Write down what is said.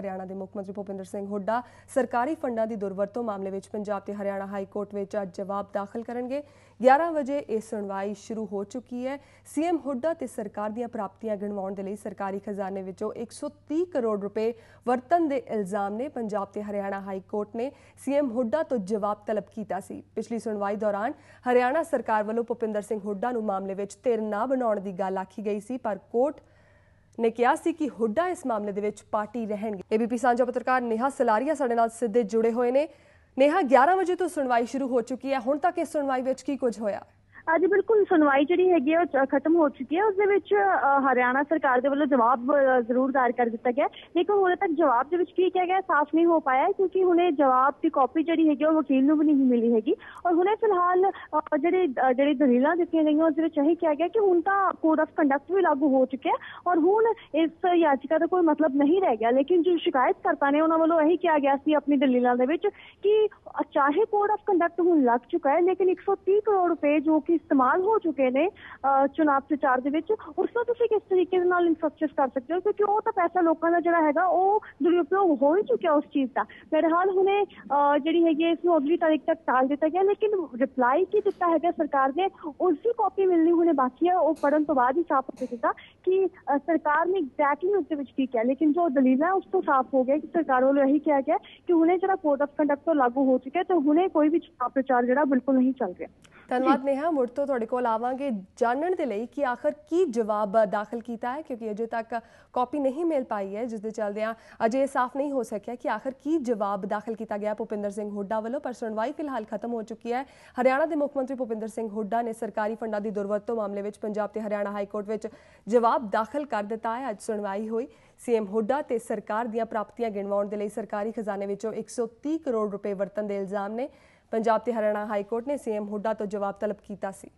ਹਰਿਆਣਾ ਦੇ ਮੁੱਖ ਮੰਤਰੀ ਭੁਪਿੰਦਰ ਸਿੰਘ ਹੁੱਡਾ ਸਰਕਾਰੀ ਫੰਡਾਂ ਦੀ ਦੁਰਵਰਤੋਂ ਮਾਮਲੇ ਵਿੱਚ ਪੰਜਾਬ ਤੇ ਹਰਿਆਣਾ ਹਾਈ ਕੋਰਟ ਵਿੱਚ ਅੱਜ ਜਵਾਬ ਦਾਖਲ ਕਰਨਗੇ। 11 ਵਜੇ ਇਹ ਸੁਣਵਾਈ ਸ਼ੁਰੂ ਹੋ ਚੁੱਕੀ ਹੈ। ਸੀਐਮ ਹੁੱਡਾ ਤੇ ਸਰਕਾਰ ਦੀਆਂ ਪ੍ਰਾਪਤੀਆਂ ਗਿਣਵਾਉਣ ਦੇ ਲਈ ਸਰਕਾਰੀ ਖਜ਼ਾਨੇ ਵਿੱਚੋਂ 130 ਕਰੋੜ ਰੁਪਏ ਵਰਤਨ ਦੇ ਇਲਜ਼ਾਮ ਨੇ ਪੰਜਾਬ ਤੇ ਹਰਿਆਣਾ ਹਾਈ ਕੋਰਟ ਨੇ ਸੀਐਮ ਹੁੱਡਾ ਤੋਂ ਜਵਾਬ ਤਲਬ ਕੀਤਾ ਸੀ। ਪਿਛਲੀ ਸੁਣਵਾਈ ਦੌਰਾਨ ਹਰਿਆਣਾ ਸਰਕਾਰ ਵੱਲੋਂ ਭੁਪਿੰਦਰ ਸਿੰਘ ਹੁੱਡਾ ਨੂੰ ਮਾਮਲੇ ਵਿੱਚ ਧਿਰ ਨਾ ਬਣਾਉਣ ਦੀ ਗੱਲ ਆਖੀ ਗਈ ਸੀ, ਪਰ ਕੋਰਟ ਨੇ ਕਿਹਾ ਸੀ ਕਿ ਹੁੱਡਾ ਇਸ ਮਾਮਲੇ ਦੇ ਵਿੱਚ ਪਾਰਟੀ ਰਹਿਣਗੇ। ਏਬੀਪੀ ਸਾਂਝਾ ਪੱਤਰਕਾਰ ਨੇਹਾ ਸਲਾਰੀਆ ਸਾਡੇ ਨਾਲ ਸਿੱਧੇ ਜੁੜੇ ਹੋਏ ਨੇ। ਨੇਹਾ 11 ਵਜੇ ਤੋਂ ਸੁਣਵਾਈ ਸ਼ੁਰੂ ਹੋ ਚੁੱਕੀ ਹੈ। ਹੁਣ ਤੱਕ ਇਸ ਸੁਣਵਾਈ ਵਿੱਚ ਕੀ ਕੁਝ ਹੋਇਆ? ਅੱਜ ਬਿਲਕੁਲ ਸੁਣਵਾਈ ਜਿਹੜੀ ਹੈਗੀ ਹੈ ਉਹ ਚ- ਖਤਮ ਹੋ ਚੁੱਕੀ ਹੈ। ਉਸ ਦੇ ਵਿੱਚ ਅ, ਹਰਿਆਣਾ ਸਰਕਾਰ ਦੇ ਵੱਲੋਂ ਜਵਾਬ ਅ, ਜ਼ਰੂਰ ਦਾਇਰ ਕਰ ਦਿੱਤਾ ਗਿਆ ਹੈ। ਲੇਕਿਨ ਹੁਣੇ ਤੱਕ ਜਵਾਬ ਦੇ ਵਿੱਚ ਕੀ ਕਿਹਾ ਗਿਆ ਸਾਫ਼ ਨਹੀਂ ਹੋ ਪਾਇਆ ਹੈ ਕਿਉਂਕਿ ਹੁਣੇ ਜਵਾਬ ਦੀ ਕਾਪੀ ਜਿਹੜੀ ਹੈਗੀ ਹੈ ਉਹ ਵਕੀਲ ਨੂੰ ਵੀ ਨਹੀਂ ਮਿਲੀ ਹੈਗੀ। ਔਰ ਹੁਣੇ ਫਿਲਹਾਲ ਅ, ਜਿਹੜੇ ਅ, ਜਿਹੜੀ ਦਲੀਲਾਂ ਦਿੱਤੀਆਂ ਗਈਆਂ ਉਸ ਦੇ ਵਿੱਚ ਇਹੀ ਕਿਹਾ ਗਿਆ ਕਿ ਹੁਣ ਤਾਂ ਕੋਡ ਆਫ ਕੰਡਕਟ ਵੀ ਲਾਗੂ ਹੋ ਚੁੱਕਿਆ ਹੈ। ਔਰ ਹੁਣ ਇਸ ਯਾਚਿਕਾ ਦਾ ਕੋਈ ਮਤਲਬ ਨਹੀਂ ਰਹਿ ਗਿਆ। ਲੇਕਿਨ ਜੋ ਸ਼ਿਕਾਇਤਕਰਤਾ ਨੇ ਉਹਨਾਂ ਵੱਲੋਂ ਇਹੀ ਕਿਹਾ ਗਿਆ ਸੀ ਆਪਣੀ ਦਲੀਲਾਂ ਦੇ ਵਿੱਚ ਕਿ ਚਾਹੇ ਕੋਡ ਆਫ ਕੰਡਕਟ ਹੁਣ ਲੱਗ ਚੁੱਕਾ ਹੈ ਲੇਕਿਨ 130 ਕਰੋੜ ਰੁਪਏ ਜੋ ਕਿ ਇਸਤੇਮਾਲ ਹੋ ਚੁੱਕੇ ਨੇ ਅ, ਪ੍ਰਚਾਰ ਦੇ ਵਿੱਚ। ਉਸ ਨੂੰ ਤੁਸੀਂ ਕਿਸ ਤਰੀਕੇ ਦੇ ਨਾਲ ਇਨਫਰਾਸਟ੍ਰਕਚਰ ਕਰ ਸਕਦੇ ਹੋ? ਕਿਉਂਕਿ ਉਹ ਤਾਂ ਪੈਸਾ ਲੋਕਾਂ ਦਾ ਜਿਹੜਾ ਹੈਗਾ ਉਹ ਦੁਰਉਪਯੋਗ ਹੋ ਹੀ ਚੁੱਕਿਆ ਉਸ ਚੀਜ਼ ਦਾ। ਬਹਰਹਾਲ ਹੁਣੇ ਜਿਹੜੀ ਹੈਗੀ ਇਸ ਨੂੰ ਅਗਲੀ ਤਾਰੀਖ ਤੱਕ ਟਾਲ ਦਿੱਤਾ ਗਿਆ ਲੇਕਿਨ ਰਿਪਲਾਈ ਕੀ ਦਿੱਤਾ ਹੈਗਾ ਸਰਕਾਰ ਨੇ ਉਸ ਦੀ ਕਾਪੀ ਮਿਲਣੀ ਹੁਣੇ ਬਾਕੀ ਹੈ। ਉਹ ਪੜਨ ਤੋਂ ਬਾਅਦ ਹੀ ਸਾਫ਼ ਹੋ ਜਾਏਗਾ ਕਿ ਸਰਕਾਰ ਨੇ ਐਗਜ਼ੈਕਟਲੀ ਉਸ ਦੇ ਵਿੱਚ ਕੀ ਕਿਹਾ। ਲੇਕਿਨ ਜੋ ਦਲੀਲਾਂ ਹੈ, ਉਸ ਤੋਂ ਸਾਫ਼ ਹੋ ਗਿਆ ਕਿ ਸਰਕਾਰ ਵੱਲੋਂ ਇਹੀ ਕਿਹਾ ਗਿਆ ਕਿ ਹੁਣੇ ਜਿਹੜਾ ਕੋਡ ਆਫ ਕੰਡਕਟ ਤੋਂ ਲਾਗੂ ਹੋ ਚੁੱਕਿਆ ਤੇ ਹੁਣੇ ਕੋਈ ਵੀ ਚੁਣਾਵ ਪ੍ਰਚਾਰ ਜਿਹੜਾ ਬਿਲਕੁਲ ਨਹੀਂ ਚੱਲ ਰਿਹਾ। ਧੰਨਵਾਦ ਨੇਹਾ। ਮੁੜ ਤੋਂ ਤੁਹਾਡੇ ਕੋਲ ਆਵਾਂਗੇ ਜਾਣਨ ਦੇ ਲਈ ਕਿ ਆਖਰ ਕੀ ਜਵਾਬ ਦਾਖਲ ਕੀਤਾ ਹੈ, ਕਿਉਂਕਿ ਅਜੇ ਤੱਕ ਕਾਪੀ ਨਹੀਂ ਮਿਲ ਪਾਈ ਹੈ, ਜਿਸ ਦੇ ਚੱਲਦਿਆਂ ਅਜੇ ਇਹ ਸਾਫ਼ ਨਹੀਂ ਹੋ ਸਕਿਆ ਕਿ ਆਖਰ ਕੀ ਜਵਾਬ ਦਾਖਲ ਕੀਤਾ ਗਿਆ ਭੁਪਿੰਦਰ ਸਿੰਘ ਹੁੱਡਾ ਵੱਲੋਂ, ਪਰ ਸੁਣਵਾਈ ਫਿਲਹਾਲ ਖਤਮ ਹੋ ਚੁੱਕੀ ਹੈ। ਹਰਿਆਣਾ ਦੇ ਮੁੱਖ ਮੰਤਰੀ ਭੁਪਿੰਦਰ ਸਿੰਘ ਹੁੱਡਾ ਨੇ ਸਰਕਾਰੀ ਫੰਡਾਂ ਦੀ ਦੁਰਵਰਤੋਂ ਮਾਮਲੇ ਵਿੱਚ ਪੰਜਾਬ ਤੇ ਹਰਿਆਣਾ ਹਾਈ ਕੋਰਟ ਵਿੱਚ ਜਵਾਬ ਦਾਖਲ ਕਰ ਦਿੱਤਾ ਹੈ। ਅੱਜ ਸੁਣਵਾਈ ਹੋਈ। ਸੀਐਮ ਹੁੱਡਾ ਤੇ ਸਰਕਾਰ ਦੀਆਂ ਪ੍ਰਾਪਤੀਆਂ ਗਿਣਵਾਉਣ ਦੇ ਲਈ ਸਰਕਾਰੀ ਖਜ਼ਾਨੇ ਵਿੱਚੋਂ 130 ਕਰੋੜ ਰੁਪਏ ਵਰਤਣ ਦੇ ਇਲਜ਼ਾਮ ਨੇ। ਪੰਜਾਬ ਤੇ ਹਰਿਆਣਾ ਹਾਈ ਕੋਰਟ ਨੇ ਸੀਐਮ ਹੁੱਡਾ ਤੋਂ ਜਵਾਬ ਤਲਬ ਕੀਤਾ ਸੀ।